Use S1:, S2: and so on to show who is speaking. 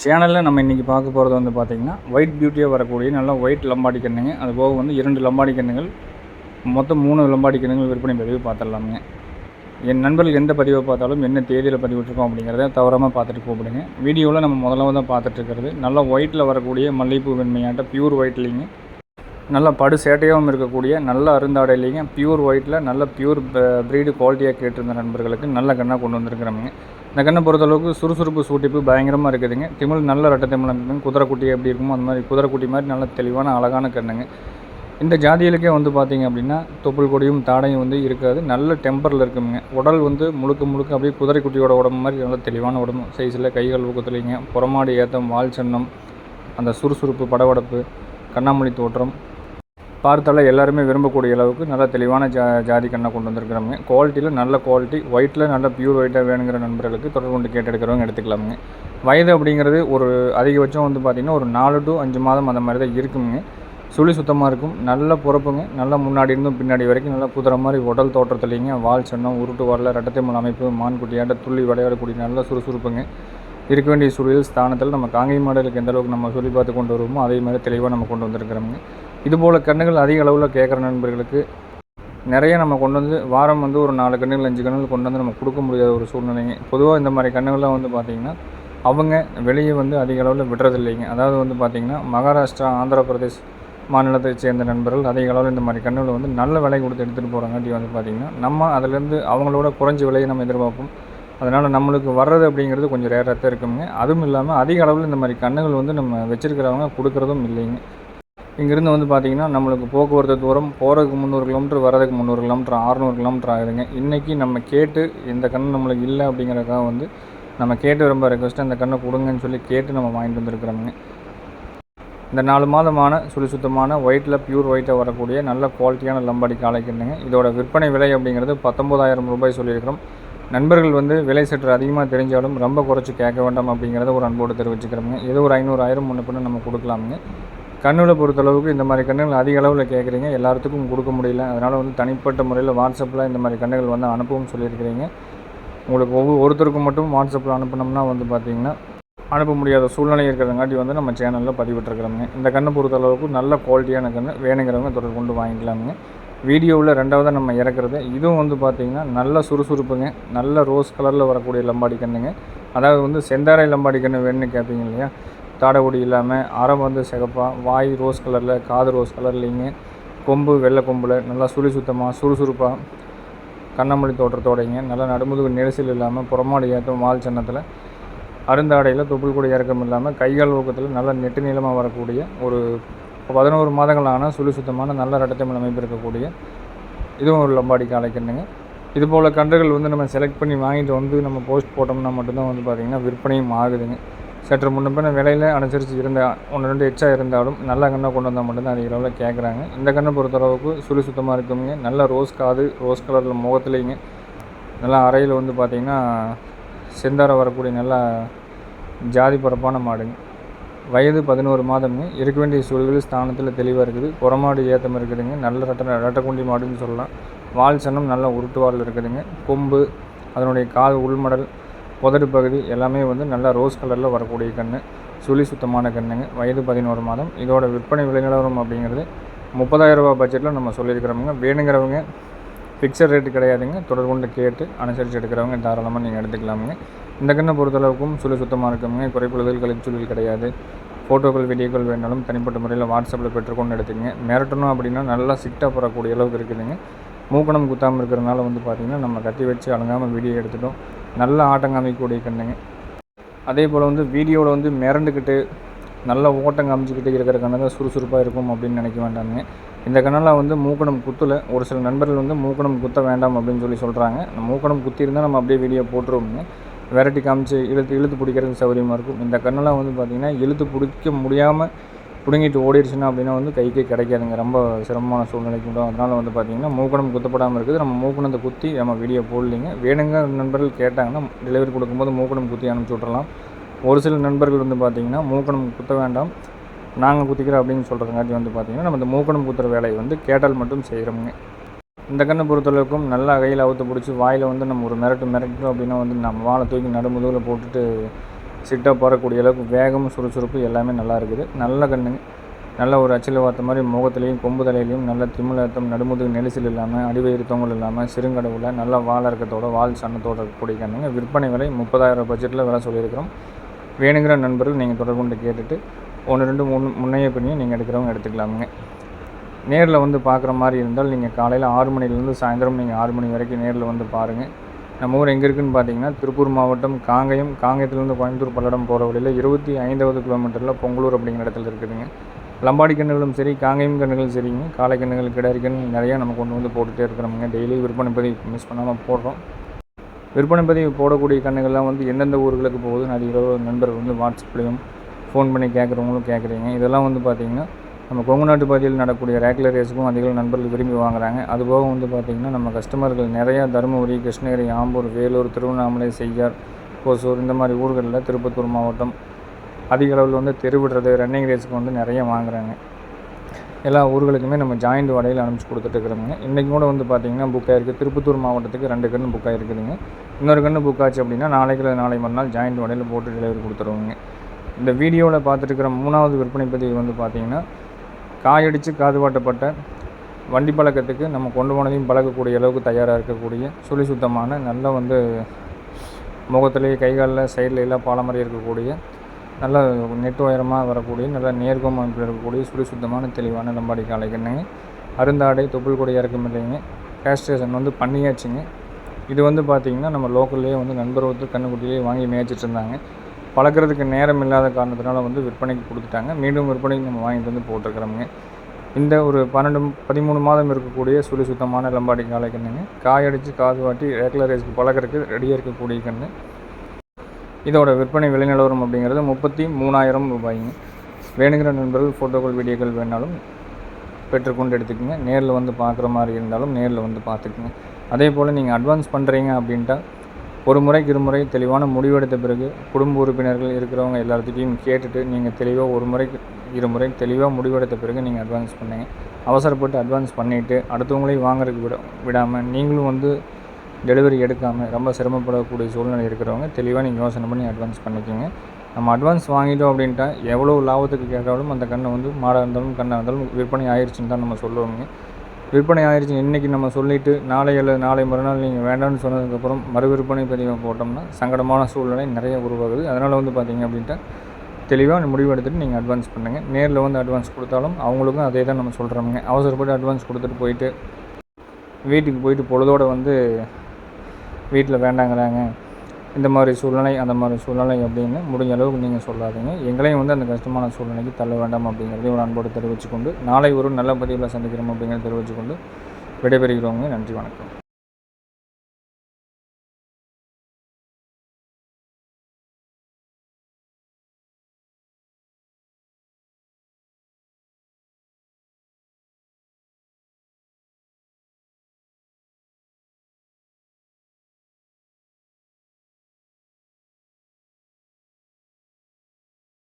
S1: சேனலில் நம்ம இன்றைக்கி பார்க்க போகிறது வந்து பார்த்திங்கன்னா ஒயிட் பியூட்டியாக வரக்கூடிய நல்ல ஒயிட் லம்பாடி கண்ணுங்க அது போக வந்து இரண்டு லம்பாடி கண்ணுகள் மொத்தம் மூணு லம்பாடி கண்ணுகள் விற்பனை பதிவு பார்த்துடலாமுங்க. என் நண்பர்கள் எந்த பதிவை பார்த்தாலும் என்ன தேதியில் பதிவிட்டிருக்கோம் அப்படிங்கிறத தவறாமல் பார்த்துட்டு கூப்பிடுங்க. வீடியோவில் நம்ம முதல்ல தான் பார்த்துட்டு நல்லா ஒயிட்டில் வரக்கூடிய மல்லிகைப்பூ வெண்மையாட்ட பியூர் ஒயிட்லிங்க நல்ல படு சேட்டையாகவும் இருக்கக்கூடிய நல்ல அருந்தாடை இல்லைங்க பியூர் ஒயிட்டில் நல்ல பியூர் ப்ரீடு குவாலிட்டியாக கேட்டிருந்த நண்பர்களுக்கு நல்ல கண்ணாக கொண்டு வந்திருக்கிறோமுங்க. இந்த கண்ணை பொறுத்தளவுக்கு சுறுசுறுப்பு சூட்டிப்பு பயங்கரமாக இருக்குதுங்க. திமிழ் நல்ல ரெட்டை திமிழ் இருக்குங்க குதிரைக்குட்டி எப்படி இருக்குமோ அந்த மாதிரி குதிரைக்குட்டி மாதிரி நல்ல தெளிவான அழகான கண்ணுங்க. இந்த ஜாதிகளுக்கே வந்து பார்த்திங்க அப்படின்னா தொப்புள் கொடியும் தாடையும் வந்து இருக்காது. நல்ல டெம்பரில் இருக்குங்க. உடல் வந்து முழுக்க முழுக்க அப்படியே குதிரைக்குட்டியோட உடம்பு மாதிரி நல்ல தெளிவான உடம்பு. சைஸில் கைகள் ஊக்கத்துலைங்க. புறமாடி ஏத்தம் வால் சன்னம் அந்த சுறுசுறுப்பு படபடப்பு கண்ணாமொழி தோற்றம் பார்த்தாலே எல்லாருமே விரும்பக்கூடிய அளவுக்கு நல்ல தெளிவான ஜா ஜாதி கண்ணை கொண்டு வந்திருக்கிறோங்க குவாலிட்டியில் நல்ல குவாலிட்டி ஒயிட்டில் நல்ல பியூர் ஒயிட்டாக வேணுங்கிற நண்பர்களுக்கு தொடர்பு கொண்டு கேட்டெடுக்கிறவங்க எடுத்துக்கலாமுங்க. வயது அப்படிங்கிறது ஒரு அதிகபட்சம் வந்து பார்த்திங்கன்னா ஒரு நாலு டு அஞ்சு மாதம் அந்த மாதிரி தான் இருக்குங்க. சுழி சுத்தமாக இருக்கும். நல்ல பிறப்புங்க. நல்லா முன்னாடி இருந்தும் பின்னாடி வரைக்கும் நல்லா குதிரை மாதிரி உடல் தோற்றத்துலேங்க. வால் சன்னம் உருட்டு வரல ரெட்டத்தைமல் அமைப்பு மான்குட்டியாண்ட துள்ளி விளையாடக்கூடிய நல்ல சுறுசுறுப்புங்க. இருக்க வேண்டிய சூழல் ஸ்தானத்தில் நம்ம காங்கை மாடலுக்கு எந்த அளவுக்கு நம்ம சொல்லி பார்த்து கொண்டு வருவோமோ அதே மாதிரி தெளிவாக நம்ம கொண்டு வந்திருக்கிறோங்க இதுபோல் கன்றுகள் அதிக அளவில் கேட்குற நண்பர்களுக்கு நிறைய நம்ம கொண்டு வந்து வாரம் வந்து ஒரு நாலு கன்றுகள் அஞ்சு கன்றுகள் கொண்டு வந்து நம்ம கொடுக்க முடியாத ஒரு சூழ்நிலைங்க பொதுவாக இந்த மாதிரி கன்றுகள்லாம் வந்து பார்த்திங்கன்னா அவங்க வெளியே வந்து அதிக அளவில் விடுறதில்லைங்க. அதாவது வந்து பார்த்திங்கன்னா மகாராஷ்டிரா ஆந்திர பிரதேஷ் மாநிலத்தை சேர்ந்த நண்பர்கள் அதிக அளவில் இந்த மாதிரி கன்றுகளை வந்து நல்ல விலை கொடுத்து எடுத்துகிட்டு போகிறாங்காட்டி வந்து பார்த்திங்கன்னா நம்ம அதுலேருந்து அவங்களோட குறைஞ்ச விலையை நம்ம எதிர்பார்ப்போம். அதனால் நம்மளுக்கு வர்றது அப்படிங்கிறது கொஞ்சம் ரேராக தான் இருக்குங்க. அதுவும் இல்லாமல் அதிக அளவில் இந்த மாதிரி கன்றுகள் வந்து நம்ம வச்சுருக்கிறவங்க கொடுக்குறதும் இல்லைங்க. இங்கேருந்து வந்து பார்த்திங்கன்னா நம்மளுக்கு போக்குவரத்து தூரம் போகிறதுக்கு முந்நூறு கிலோமீட்டர் வரதுக்கு முந்நூறு கிலோமீட்டர் அறநூறு கிலோமீட்டர் ஆகுதுங்க. இன்றைக்கி நம்ம கேட்டு இந்த கண் நம்மளுக்கு இல்லை அப்படிங்கிறதுக்காக வந்து நம்ம கேட்டு ரொம்ப ரெக்வஸ்ட்டு அந்த கண்ணை கொடுங்கன்னு சொல்லி கேட்டு நம்ம வாங்கிட்டு வந்துருக்குறோங்க இந்த நாலு மாதமான சுழி சுத்தமான ஒயிட்டில் பியூர் ஒயிட்டாக வரக்கூடிய நல்ல குவாலிட்டியான லம்பாடி காளைக்குண்டுங்க இதோட விற்பனை விலை அப்படிங்கிறது பத்தொம்போதாயிரம் ரூபாய் சொல்லியிருக்கிறோம். நண்பர்கள் வந்து விலை சற்று அதிகமாக தெரிஞ்சாலும் ரொம்ப குறைச்சி கேட்க வேண்டாம் அப்படிங்கிறத ஒரு அன்போடு தெரிவிச்சுக்கிறோங்க ஏதோ ஒரு ஐநூறு ஆயிரம் முன்ன நம்ம கொடுக்கலாமுங்க. கண்ணில் பொறுத்தளவுக்கு இந்த மாதிரி கண்ணுகள் அதிக அளவில் கேட்குறீங்க எல்லாத்துக்கும் கொடுக்க முடியல. அதனால் வந்து தனிப்பட்ட முறையில் வாட்ஸ்அப்பில் இந்த மாதிரி கண்ணுகள் வந்து அனுப்பவும் சொல்லியிருக்கிறீங்க. உங்களுக்கு ஒவ்வொரு ஒருத்தருக்கும் மட்டும் வாட்ஸ்அப்பில் அனுப்பினோம்னா வந்து பார்த்திங்கன்னா அனுப்ப முடியாத சூழ்நிலை இருக்கிறதுங்காட்டி வந்து நம்ம சேனலில் பதிவிட்டுருக்குறோங்க இந்த கண்ணை பொறுத்தளவுக்கு நல்ல குவாலிட்டியான கன்று வேணுங்கிறவங்க தொடர்பு கொண்டு வாங்கிக்கலாமுங்க. வீடியோவில் ரெண்டாவதாக நம்ம இறக்குறது. இதுவும் வந்து பார்த்திங்கன்னா நல்ல சுறுசுறுப்புங்க. நல்ல ரோஸ் கலரில் வரக்கூடிய லம்பாடி கண்ணுங்க. அதாவது வந்து செந்தாரை லம்பாடி கன்று வேணும்னு கேட்பீங்க இல்லையா? தாடைக்குடி இல்லாமல் அறம் வந்து சிகப்பாக வாய் ரோஸ் கலரில் காது ரோஸ் கலர்லிங்க கொம்பு வெள்ளை கொம்பில் நல்லா சுழி சுத்தமாக சுறுசுறுப்பாக கண்ணமொழி தோற்றத்தோடைங்க நல்லா நடுமுதுகு நெரிசல் இல்லாமல் புறமாடி ஏற்றம் வால் சின்னத்தில் அருந்தாடையில் தொப்புள் கூட இறக்கம் இல்லாமல் கைகால் ஊக்கத்தில் நல்ல நெட்டு நீளமாக வரக்கூடிய ஒரு பதினோரு மாதங்களான சுழி சுத்தமான நல்ல ரட்டத்தமிழ் அமைப்பு இருக்கக்கூடிய இதுவும் ஒரு லம்பாடி காலைக்கண்ணுங்க. இது போல் கன்றுகள் வந்து நம்ம செலக்ட் பண்ணி வாங்கிட்டு வந்து நம்ம போஸ்ட் போட்டோம்னா மட்டும்தான் வந்து பார்த்திங்கன்னா விற்பனையும் ஆகுதுங்க. சற்று முன்னப்பின விலையில் அனுசரித்து இருந்தால் ஒன்று ரெண்டு எச்சா இருந்தாலும் நல்ல கண்ணை கொண்டு வந்தால் மட்டும்தான் அதிக அளவில் கேட்குறாங்க இந்த கண்ணை பொறுத்தளவுக்கு சுழி சுத்தமாக இருக்குங்க. நல்ல ரோஸ் காது ரோஸ் கலரில் முகத்துலேங்க நல்லா அறையில் வந்து பார்த்திங்கன்னா செந்தார வரக்கூடிய நல்லா ஜாதி பரப்பான மாடுங்க. வயது பதினோரு மாதம்ங்க. இருக்க வேண்டிய சூழல்கள் ஸ்தானத்தில் தெளிவாக இருக்குது. புறமாடு ஏத்தம் இருக்குதுங்க. நல்ல ரட்ட ரட்டக்குண்டி மாடுன்னு சொல்லலாம். வால் சன்னம் நல்ல உருட்டு வால் இருக்குதுங்க. கொம்பு அதனுடைய கால் உள்மடல் உதடு பகுதி எல்லாமே வந்து நல்லா ரோஸ் கலரில் வரக்கூடிய கன்று சுழி சுத்தமான கண்ணுங்க. வயது பதினோரு மாதம். இதோட விற்பனை விலை நிலவரம் அப்படிங்கிறது முப்பதாயிரம் ரூபா பட்ஜெட்டில் நம்ம சொல்லியிருக்கிறவங்க வேணுங்கிறவங்க ஃபிக்ஸட் ரேட்டு கிடையாதுங்க. தொடர்பு கொண்டு கேட்டு அனுசரித்து எடுக்கிறவங்க தாராளமாக நீங்கள் எடுத்துக்கலாமுங்க. இந்த கண்ணை பொறுத்தளவுக்கும் சுழி சுத்தமாக இருக்குங்க. குறைப்புழுதல் கழிச்சுழல் கிடையாது. ஃபோட்டோக்கள் வீடியோக்கள் வேணாலும் தனிப்பட்ட முறையில் வாட்ஸ்அப்பில் பெற்றுக்கொண்டு எடுத்துக்கங்க. மிரட்டணும் அப்படின்னா நல்லா சிட்டாக போகக்கூடிய அளவுக்கு இருக்குதுங்க. மூக்கணம் குத்தாமல் இருக்கிறனால வந்து பார்த்திங்கன்னா நம்ம கத்தி வச்சு அடங்காமல் வீடியோ எடுத்துட்டோம். நல்ல ஆட்டம் காமிக்கக்கூடிய கண்ணுங்க. அதே போல் வந்து வீடியோவில் வந்து மிரண்டுக்கிட்டு நல்ல ஓட்டம் காமிச்சிக்கிட்டு இருக்கிற கண்ணு தான் சுறுசுறுப்பாக இருக்கும் அப்படின்னு நினைக்க வேண்டாங்க இந்த கண்ணெல்லாம் வந்து மூக்கணம் குத்தலை. ஒரு சில நண்பர்கள் வந்து மூக்கணம் குத்த வேண்டாம் அப்படின்னு சொல்லி சொல்கிறாங்க மூக்கணம் குத்திருந்தால் நம்ம அப்படியே வீடியோ போட்டுருவோங்க வெரைட்டி காமிச்சு இழுத்து இழுத்து பிடிக்கிறதுக்கு சௌகரியமாக இருக்கும். இந்த கண்ணெல்லாம் வந்து பார்த்திங்கன்னா இழுத்து பிடிக்க முடியாமல் பிடுங்கிட்டு ஓடிடுச்சுன்னா அப்படின்னா வந்து கைக்கே கிடைக்காதுங்க. ரொம்ப சிரமமான சூழ்நிலைக்கு உண்டும் அதனால் வந்து பார்த்திங்கன்னா மூக்கணம் குத்தப்படாமல் இருக்குது. நம்ம மூக்கணத்தை குத்தி நம்ம வீடியோ போடலிங்க. வேணுங்க நண்பர்கள் கேட்டாங்கன்னா டெலிவரி கொடுக்கும்போது மூக்கணம் குத்தி அனுப்பிச்சி விட்றலாம் ஒரு சில நண்பர்கள் வந்து பார்த்திங்கன்னா மூக்கணம் குத்த வேண்டாம் நாங்கள் குத்திக்கிறோம் அப்படின்னு சொல்கிறதுங்காட்டி வந்து பார்த்திங்கன்னா நம்ம இந்த மூக்கணம் குத்துற வேலையை வந்து கேட்டால் மட்டும் செய்கிறோமுங்க இந்த கண்ணை பொறுத்தளவுக்கும் நல்லா கையில் அவுத்து பிடிச்சி வாயில் வந்து நம்ம ஒரு மிரட்டு மிரட்டோம் அப்படின்னா வந்து நம்ம வாழை தூக்கி நடுமுதுகில் போட்டுட்டு சிட்டாக போகக்கூடிய அளவுக்கு வேகம் சுறுசுறுப்பு எல்லாமே நல்லா இருக்குது. நல்ல கண்ணுங்க. நல்ல ஒரு அச்சில் பார்த்த மாதிரி முகத்துலேயும் கொம்பு தலையிலையும் நல்ல திமிழத்தம் நடுமுதுகு நெரிசல் இல்லாமல் அடிவயிறு தொங்கல் இல்லாமல் சிறுங்கடவுல நல்ல வால் இறக்கத்தோட வால் சன்னத்தோட இருக்கக்கூடிய கண்ணுங்க. விற்பனை விலை முப்பதாயிரம் பட்ஜெட்டில் விலை சொல்லியிருக்கிறோம். வேணுங்கிற நண்பர்கள் நீங்கள் தொடர்பு கொண்டு கேட்டுட்டு ஒன்று ரெண்டு முன் முன்னைய பின்னையும் நீங்கள் எடுக்கிறவங்க எடுத்துக்கலாமுங்க. நேரில் வந்து பார்க்குற மாதிரி இருந்தால் நீங்கள் காலையில் ஆறு மணிலேருந்து சாயந்தரம் நீங்கள் ஆறு மணி வரைக்கும் நேரில் வந்து பாருங்கள் நம்ம ஊர் எங்கே இருக்குதுன்னு பார்த்தீங்கன்னா திருப்பூர் மாவட்டம் காங்கயம் காங்கயத்துலேருந்து கோயம்புத்தூர் பல்லடம் போகிற வழியில் இருபத்தி ஐந்தாவது கிலோமீட்டரில் பொங்கலூர் அப்படிங்கிற இடத்துல இருக்குதுங்க. லம்பாடி கன்றுகளும் சரி காங்கயம் கன்றுகளும் சரிங்க. காலை கன்றுகள் கிடாரி நிறையா நம்ம கொண்டு வந்து போட்டுகிட்டே இருக்கிறோமுங்க. டெய்லி விற்பனை பதிவு மிஸ் பண்ணாமல் போடுறோம். விற்பனை பதிவு போடக்கூடிய கன்றுகள்லாம் வந்து எந்தெந்த ஊர்களுக்கு போகுதுன்னு அது இரவு நண்பர்கள் வந்து வாட்ஸ்அப்லேயும் ஃபோன் பண்ணி கேட்குறவங்களும் கேட்குறீங்க இதெல்லாம் வந்து பார்த்திங்கன்னா நம்ம கொங்கு நாட்டு பகுதியில் நடக்கூடிய ரேக்லர் ரேஸுக்கும் அதிக நண்பர்கள் விரும்பி வாங்குறாங்க. அதுபோக வந்து பார்த்திங்கன்னா நம்ம கஸ்டமர்கள் நிறையா தருமபுரி கிருஷ்ணகிரி ஆம்பூர் வேலூர் திருவண்ணாமலை செய்யார் ஓசூர் இந்த மாதிரி ஊர்களில் திருப்பத்தூர் மாவட்டம் அதிக அளவில் வந்து தெருவிடுறது ரன்னிங் ரேஸுக்கு வந்து நிறைய வாங்குறாங்க. எல்லா ஊர்களுக்குமே நம்ம ஜாயிண்ட் வடையில் அனுப்பிச்சி கொடுத்துட்ருக்குறோங்க இன்றைக்கி கூட வந்து பார்த்திங்கன்னா புக் ஆகிருக்கு திருப்பத்தூர் மாவட்டத்துக்கு ரெண்டு கன்று புக் ஆகிருக்குதுங்க இன்னொரு கன்று புக் ஆச்சு அப்படின்னா நாளைக்கு நாளை மறுநாள் ஜாயிண்ட் வடையில் போட்டு டெலிவரி கொடுத்துருவோங்க. இந்த வீடியோவில் பார்த்துட்டுருக்கிற மூணாவது விற்பனை பதிவு வந்து பார்த்திங்கன்னா காயடித்து காது வாட்டப்பட்ட வண்டி பழக்கத்துக்கு நம்ம கொண்டு போனதையும் பழக்கக்கூடிய அளவுக்கு தயாராக இருக்கக்கூடிய சுழி சுத்தமான நல்ல வந்து முகத்துலேயே கை காலில் சைடில் எல்லாம் பாலமறை இருக்கக்கூடிய நல்ல நெட்டு உயரமாக வரக்கூடிய நல்ல நேர்கோம் அமைப்பில் இருக்கக்கூடிய சுழி சுத்தமான தெளிவான நம்பாடி காலை கண்ணுங்க அருந்தாடை தொப்புள் கொடி இறக்கம் இல்லைங்க. கேஸ்ட்ரேஷன் வந்து பண்ணியாச்சுங்க. இது வந்து பார்த்திங்கன்னா நம்ம லோக்கல்லே வந்து நண்பர் ஒருத்தர் கண்ணுக்குட்டியே வாங்கி மேய்ச்சிட்டு இருந்தாங்க. பழக்கிறதுக்கு நேரம் இல்லாத காரணத்தினால வந்து விற்பனைக்கு கொடுத்துட்டாங்க. மீண்டும் விற்பனைக்கு நம்ம வாங்கிட்டு வந்து போட்டிருக்கிறோமுங்க. இந்த ஒரு பன்னெண்டு பதிமூணு மாதம் இருக்கக்கூடிய சுழி சுத்தமான லம்பாடி காலை கண்ணுங்க. காயடித்து காது வாட்டி ரெகுலர் ரேஸ்க்கு ரெடியாக இருக்கக்கூடிய கண்ணு. இதோட விற்பனை விலைநிலவரம் அப்படிங்கிறது முப்பத்தி மூணாயிரம் ரூபாய்ங்க. வேணுங்கிற நண்பர்கள் ஃபோட்டோக்கள் வீடியோக்கள் வேணாலும் பெற்றுக்கொண்டு எடுத்துக்கோங்க. நேரில் வந்து பார்க்குற மாதிரி இருந்தாலும் நேரில் வந்து பார்த்துக்குங்க. அதே போல் நீங்கள் அட்வான்ஸ் பண்ணுறீங்க அப்படின்ட்டா ஒரு முறைக்கு இருமுறை தெளிவான முடிவெடுத்த பிறகு குடும்ப உறுப்பினர்கள் இருக்கிறவங்க எல்லாத்துட்டையும் கேட்டுட்டு நீங்கள் தெளிவாக ஒரு முறைக்கு இருமுறை தெளிவாக முடிவெடுத்த பிறகு நீங்கள் அட்வான்ஸ் பண்ணுங்கள் அவசரப்பட்டு அட்வான்ஸ் பண்ணிவிட்டு அடுத்தவங்களையும் வாங்குறதுக்கு விட விடாமல் நீங்களும் வந்து டெலிவரி எடுக்காமல் ரொம்ப சிரமப்படக்கூடிய சூழ்நிலை இருக்கிறவங்க தெளிவாக நீங்கள் யோசனை பண்ணி அட்வான்ஸ் பண்ணிக்கோங்க. நம்ம அட்வான்ஸ் வாங்கிட்டோம் அப்படின்ட்டா எவ்வளோ லாபத்துக்கு கேட்டாலும் அந்த கண்ணை வந்து மாடாக இருந்தாலும் கண்ணாக இருந்தாலும் விற்பனை ஆயிடுச்சுன்னு தான் நம்ம சொல்லுவோங்க. விற்பனை ஆயிடுச்சு இன்றைக்கி நம்ம சொல்லிவிட்டு நாளை அல்லது நாளை மறுநாள் நீங்கள் வேண்டாம்னு சொன்னதுக்கப்புறம் மறு விற்பனை பதிவை போட்டோம்னா சங்கடமான சூழ்நிலை நிறைய உருவாகுது. அதனால் வந்து பார்த்திங்க அப்படின்ட்டு தெளிவாக முடிவு எடுத்துகிட்டு நீங்கள் அட்வான்ஸ் பண்ணுங்கள் நேரில் வந்து அட்வான்ஸ் கொடுத்தாலும் அவங்களுக்கும் அதே தான் நம்ம சொல்கிறோமுங்க அவசரப்பட்டு அட்வான்ஸ் கொடுத்துட்டு போயிட்டு வீட்டுக்கு போயிட்டு பொழுதோடு வந்து வீட்டில் வேண்டாங்கிறாங்க. இந்த மாதிரி சூழ்நிலை அந்த மாதிரி சூழ்நிலை அப்படின்னு முடிஞ்ச அளவுக்கு நீங்கள் சொல்லாதீங்க. எங்களையும் வந்து அந்த கஷ்டமான சூழ்நிலைக்கு தள்ள வேண்டாம் அப்படிங்கிறதையும் ஒரு அன்போடு தெரிவித்துக்கொண்டு நாளை ஒரு நல்ல பதிவில் சந்திக்கிறோம் அப்படிங்கிறத தெரிவித்துக்கொண்டு விடைபெறுகிறவங்க நன்றி வணக்கம்.